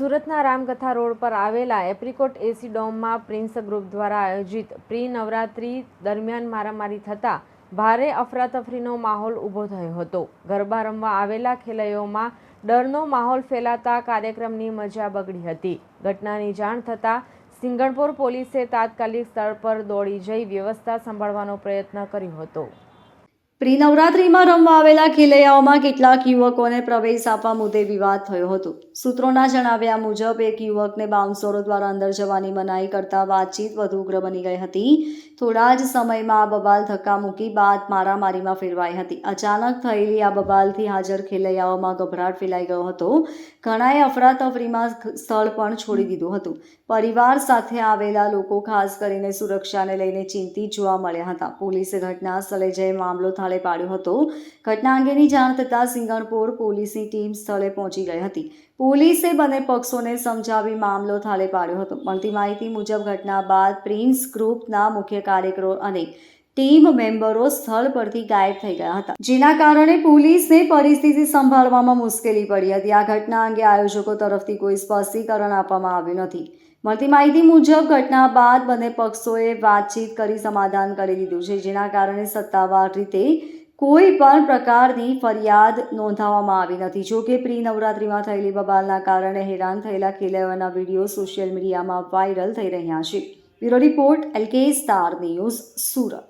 સુરતના રામકથા રોડ પર આવેલા એપ્રિકોટ એસી ડોમમાં પ્રિન્સ ગ્રુપ દ્વારા આયોજિત પ્રી નવરાત્રી દરમિયાન મારામારી થતાં ભારે અફરાતફરીનો માહોલ ઊભો થયો હતો. ગરબા રમવા આવેલા ખેલૈયોમાં ડરનો માહોલ ફેલાતા કાર્યક્રમની મજા બગડી હતી. ઘટનાની જાણ થતાં સિંગણપુર પોલીસે તાત્કાલિક સ્થળ પર દોડી જઈ વ્યવસ્થા સંભાળવાનો પ્રયત્ન કર્યો હતો. પ્રી નવરાત્રિમાં રમવા આવેલા ખેલૈયાઓમાં કેટલાક યુવકોને પ્રવેશ આપવા મુદ્દે વિવાદ થયો હતો. સૂત્રોના જણાવ્યા મુજબ, એક યુવકને બાઉન્સરો દ્વારા અંદર જવાની મનાઈ કરતા વાતચીત વધુ ઉગ્ર બની ગઈ હતી. થોડા જ સમયમાં આ બબાલ ધક્કા મૂકી બાદ મારામારીમાં ફેરવાઈ હતી. અચાનક થયેલી આ બબાલથી હાજર ખેલૈયાઓમાં ગભરાટ ફેલાઈ ગયો હતો. ઘણાએ અફરાતફરીમાં સ્થળ પણ છોડી દીધું હતું. પરિવાર સાથે આવેલા લોકો ખાસ કરીને સુરક્ષાને લઈને ચિંતિત જોવા મળ્યા હતા. પોલીસે ઘટના સ્થળે જઈ મામલો થાળે પાડ્યો હતો. ઘટના અંગેની જાણ થતાં સિંગણપુર પોલીસની ટીમ સ્થળે પહોંચી ગઈ હતી. પોલીસે બંને પક્ષોને સમજાવી મામલો થાળે પાડ્યો હતો. મળતી માહિતી મુજબ ઘટના બાદ પ્રિન્સ ગ્રુપના મુખ્ય કાર્યકરો અને ટીમ મેમ્બરો સ્થળ પરથી ગાયબ થઈ ગયા હતા. જેના કારણે પોલીસને પરિસ્થિતિ સંભાળવામાં મુશ્કેલી પડી હતી. આ ઘટના અંગે આયોજકો તરફથી કોઈ સ્પષ્ટીકરણ આપવામાં આવ્યું નથી. મળતી માહિતી મુજબ ઘટના બાદ બંને પક્ષોએ વાતચીત કરી સમાધાન કરી દીધું છે, જેના કારણે સત્તાવાર રીતે કોઈ પણ પ્રકારની ફરિયાદ નોંધાવવામાં આવી નથી. જો કે પ્રી નવરાત્રિમાં થયેલી બબાલના કારણે હેરાન થયેલા ખેલૈયાઓના વીડિયો સોશિયલ મીડિયામાં વાયરલ થઈ રહ્યા છે. Bureau report, LK star news, Surat.